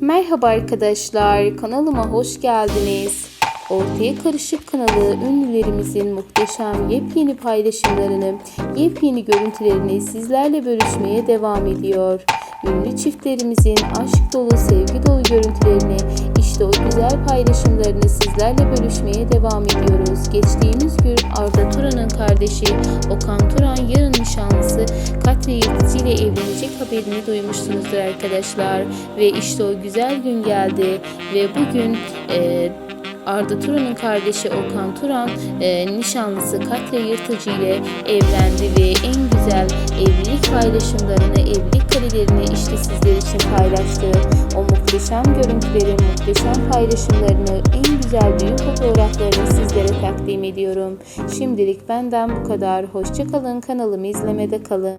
Merhaba arkadaşlar, kanalıma hoş geldiniz. Ortaya Karışık kanalı ünlülerimizin muhteşem yepyeni paylaşımlarını, yepyeni görüntülerini sizlerle bölüşmeye devam ediyor. Ünlü çiftlerimizin aşk dolu, sevgi dolu görüntülerini, işte o güzel paylaşımlarını sizlerle bölüşmeye devam ediyoruz. Geçtiğimiz gün Arda Turan'ın kardeşi Okan Turan yarın nişanlısı Katya Yıldız ile evlenecek haberini duymuşsunuzdur arkadaşlar. Ve işte o güzel gün geldi ve bugün e, Arda Turan'ın kardeşi Okan Turan e, nişanlısı Katya Yırtıcı ile evlendi ve en güzel evlilik paylaşımlarını, evlilik karelerini işte sizler için paylaştı. O muhteşem görüntüleri, muhteşem paylaşımlarını, en güzel düğün fotoğraflarını sizlere takdim ediyorum. Şimdilik benden bu kadar. Hoşçakalın, kanalımı izlemede kalın.